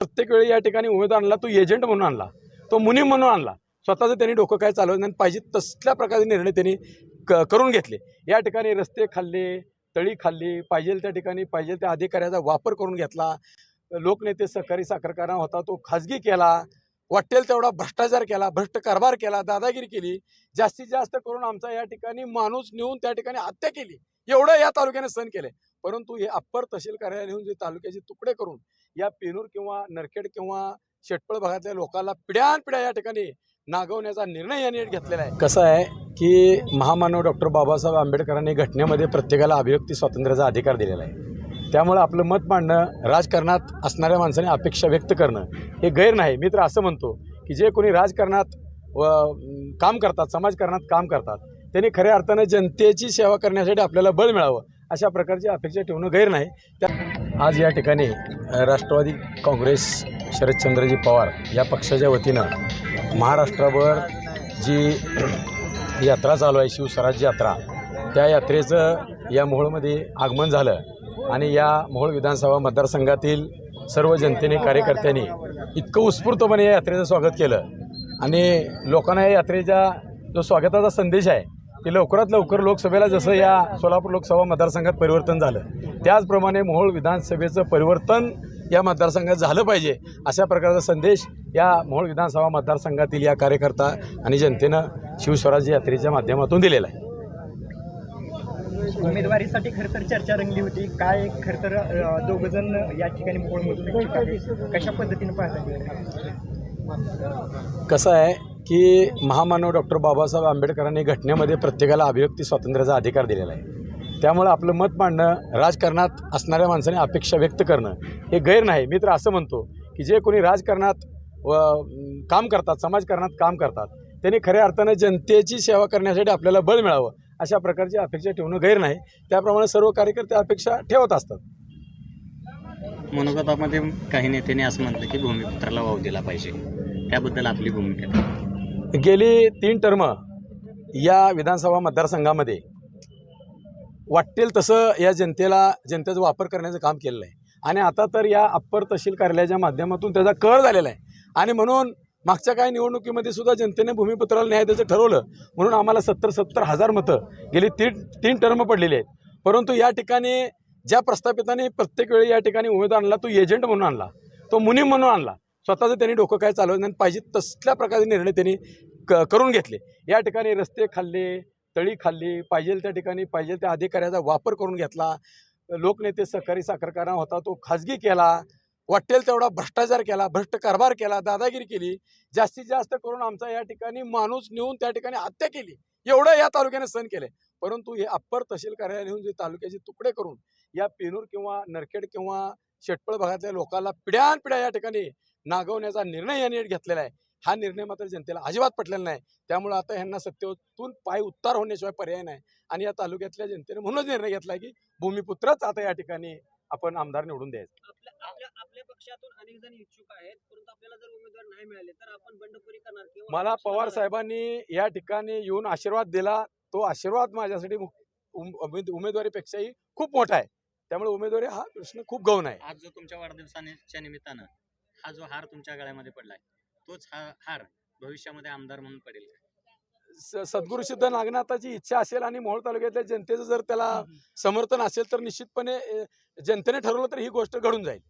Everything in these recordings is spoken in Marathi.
प्रत्येक वेळी या ठिकाणी उमेदवार आणला तो एजंट म्हणून आणला तो मुनीम म्हणून आणला. स्वतःचं त्यांनी डोकं काय चालवलं नाही पाहिजे तसल्या प्रकारचे निर्णय त्यांनी क करून घेतले. या ठिकाणी रस्ते खाल्ले तळी खाल्ली पाहिजे त्या ठिकाणी पाहिजे त्या अधिकाऱ्याचा वापर करून घेतला. लोकनेते सहकारी साखर होता तो खाजगी केला वाटेल तेवढा भ्रष्टाचार केला भ्रष्ट कारभार केला दादागिरी केली. जास्तीत जास्त करून आमचा या ठिकाणी माणूस नेऊन त्या ठिकाणी हत्या केली. एवढं या तालुक्याने सहन केले परंतु हे अप्पर तहसील कार्यालय नेऊन जे तालुक्याचे तुकडे करून या पेनूर किंवा नरखेड किंवा शेटपळ भागातल्या लोकांना पिढ्यान पिढ्या या ठिकाणी नागवण्याचा निर्णय यांनी घेतलेला आहे. कसं आहे की महामानव डॉक्टर बाबासाहेब आंबेडकरांनी घटनेमध्ये प्रत्येकाला अभिव्यक्ती स्वातंत्र्याचा अधिकार दिलेला आहे. त्यामुळं आपलं मत मांडणं राजकारणात असणाऱ्या माणसाने अपेक्षा व्यक्त करणं हे गैर नाही. मी तर असं म्हणतो की जे कोणी राजकारणात व काम करतात समाजकारणात काम करतात त्यांनी खऱ्या अर्थानं जनतेची सेवा करण्यासाठी आपल्याला बळ मिळावं अशा प्रकारची अपेक्षा ठेवणं गैर नाही. त्या आज या ठिकाणी राष्ट्रवादी काँग्रेस शरदचंद्रजी पवार या पक्षाच्या वतीनं महाराष्ट्राभर जी यात्रा चालू आहे शिवस्वराज्य यात्रा त्या यात्रेचं या मोहोळमध्ये आगमन झालं आणि या मोहोळ विधानसभा मतदारसंघातील सर्व जनतेने कार्यकर्त्यांनी इतकं उत्स्फूर्तपणे या यात्रेचं स्वागत केलं. आणि लोकांना या यात्रेच्या जो स्वागताचा संदेश आहे की लवकरात लवकर लोकसभेला जसं या सोलापूर लोकसभा मतदारसंघात परिवर्तन झालं त्याचप्रमाणे मोहोळ विधानसभेचं परिवर्तन या मतदारसंघात झालं पाहिजे अशा प्रकारचा संदेश या मोहोळ विधानसभा मतदारसंघातील या कार्यकर्ता आणि जनतेनं शिवस्वराज्य यात्रेच्या माध्यमातून दिलेला आहे. उमेदवारीसाठी खरं तर चर्चा रंगली होती. काय खरं तर दोघ जण या ठिकाणी मोहोळमधून कशा पद्धतीने पाहता कसं आहे की महामानव डॉक्टर बाबासाहेब आंबेडकरांनी घटनेमध्ये प्रत्येकाला अभिव्यक्ती स्वातंत्र्याचा अधिकार दिलेला आहे. त्यामुळं आपलं मत मांडणं राजकारणात असणाऱ्या माणसाने अपेक्षा व्यक्त करणं हे गैर नाही. मी तर असं म्हणतो की जे कोणी राजकारणात व काम करतात समाजकारणात काम करतात त्यांनी खऱ्या अर्थानं जनतेची सेवा करण्यासाठी आपल्याला बळ मिळावं अशा प्रकारची अपेक्षा ठेवणं गैर नाही. त्याप्रमाणे सर्व कार्यकर्ते अपेक्षा ठेवत असतात. मनोगतामध्ये काही नेत्यांनी असं म्हटलं की भूमिपुत्राला वाव दिला पाहिजे. त्याबद्दल आपली भूमिका गेली तीन टर्म या विधानसभा मतदारसंघामध्ये वाटेल तसं या जनतेला जनतेचा वापर करण्याचं काम केलेलं आहे. आणि आता तर या अप्पर तहसील कार्यालयाच्या माध्यमातून त्याचा कर झालेला आहे. आणि म्हणून मागच्या काही निवडणुकीमध्ये सुद्धा जनतेने भूमिपत्राला न्याय द्यायचं ठरवलं. म्हणून आम्हाला सत्तर सत्तर हजार मतं गेली तीन तीन टर्म पडलेली आहेत. परंतु या ठिकाणी ज्या प्रस्थापितांनी प्रत्येक वेळी या ठिकाणी उमेदवार आणला तो एजंट म्हणून आणला तो मुनीम म्हणून आणला. स्वतःचं त्यांनी डोकं काय चालवलं नाही पाहिजे तसल्या प्रकारचे निर्णय त्यांनी क करून घेतले. या ठिकाणी रस्ते खाल्ले तळी खाल्ली पाहिजे त्या ठिकाणी पाहिजे त्या अधिकाऱ्याचा वापर करून घेतला. लोकनेते सहकारी साखर कारखाना होता तो खाजगी केला वाटेल तेवढा भ्रष्टाचार केला भ्रष्ट कारभार केला दादागिरी केली. जास्तीत जास्त करून आमचा या ठिकाणी माणूस नेऊन त्या ठिकाणी हत्या केली. एवढं या तालुक्याने सहन केले. परंतु हे अप्पर तहसील कार्यालय नेऊन जे तालुक्याचे तुकडे करून या पेनूर किंवा नरखेड किंवा शेटपळ भागातल्या लोकांना पिढ्यान पिढ्या या ठिकाणी नागवण्याचा निर्णय यांनी घेतलेला आहे. हा निर्णय मात्र जनतेला अजिबात पटलेला नाही. त्यामुळे आता यांना सत्तेतून पाय उत्तार होण्याशिवाय पर्याय नाही. आणि या तालुक्यातल्या जनतेने म्हणूनच निर्णय घेतला की भूमिपुत्रच आता या ठिकाणी आपण आमदार निवडून द्यायचं. आपल्या आपल्या आपल्या पक्षातून अनेक जण इच्छुक आहेत परंतु आपल्याला जर उमेदवार नाही मिळाले तर आपण बंडखोरी करणार किंवा मला पवार. साहेबांनी या ठिकाणी येऊन आशीर्वाद दिला. तो आशीर्वाद माझ्यासाठी उमेदवारीपेक्षाही खूप मोठा आहे. त्यामुळे उमेदवारी हा प्रश्न खूप गौण आहे. आज जो तुमच्या वाढदिवसाच्या निमित्तानं हा जो हार तुमच्या गळ्यामध्ये पडलाय तोच हा हार भविष्यामध्ये आमदार म्हणून पडेल सद्गुरू सिद्ध नागनाथाची इच्छा असेल आणि मोहोळ तालुक्यातल्या जनतेचं जर त्याला समर्थन असेल तर निश्चितपणे जनतेने ठरवलं तर ही गोष्ट घडून जाईल.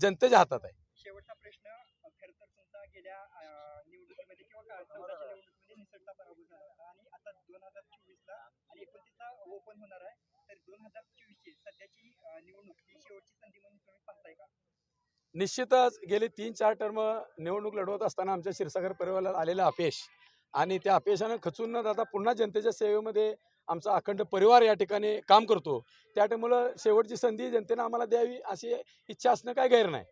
जनतेच्या हातात आहे. शेवटचा प्रश्न अ, खरं तर तुमचा गेल्या अ, निवडणुकीमध्ये किंवा का- चौदाच्या निवडणुकीमध्ये निसटता पराभव झाला होता. आणि आता दोन हजार चोवीसला आणि एकोणतीसला ओपन होणार आहे. तर दोन हजार चोवीसची सध्याची अ, निवडणूक ही शेवटची संधी म्हणून तुम्ही पाहताय का? निश्चितच गेले तीन चार टर्म निवडणूक लढवत असताना आमच्या क्षीरसागर परिवाराला आलेलं अपयश. आणि त्या अपयशानं खचून न जाता पुन्हा जनतेच्या सेवेमध्ये आमचा अखंड परिवार या ठिकाणी काम करतो. त्या टाइमला शेवटची संधी जनतेनं आम्हाला द्यावी अशी इच्छा असणं काय गैर नाही.